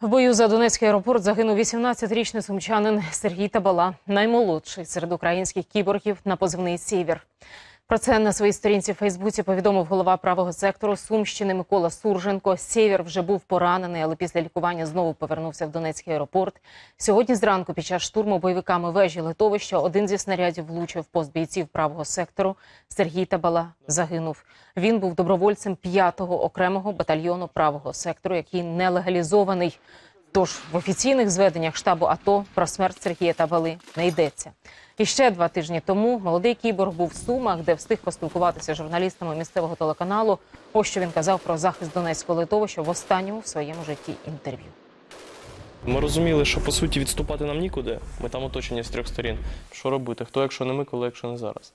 В бою за Донецький аеропорт загинув 18-річний сумчанин Сергій Табала, наймолодший серед українських кіборгів на позивний Сєвєр. Про це на своїй сторінці в Фейсбуці повідомив голова правого сектору Сумщини Микола Сурженко. Сєвєр вже був поранений, але після лікування знову повернувся в Донецький аеропорт. Сьогодні зранку під час штурму бойовиками вежі литовища один зі снарядів влучив пост бійців правого сектору. Сергій Табала загинув. Він був добровольцем 5-го окремого батальйону правого сектору, який не легалізований. Тож в офіційних зведеннях штабу АТО про смерть Сергія Табали не йдеться. І ще два тижні тому молодий кіборг був в Сумах, де встиг поспілкуватися з журналістами місцевого телеканалу. Ось що він казав про захист Донецького литовища в останньому в своєму житті інтерв'ю. Ми розуміли, що по суті відступати нам нікуди. Ми там оточені з трьох сторін. Що робити? Хто, якщо не ми, коли, якщо не зараз?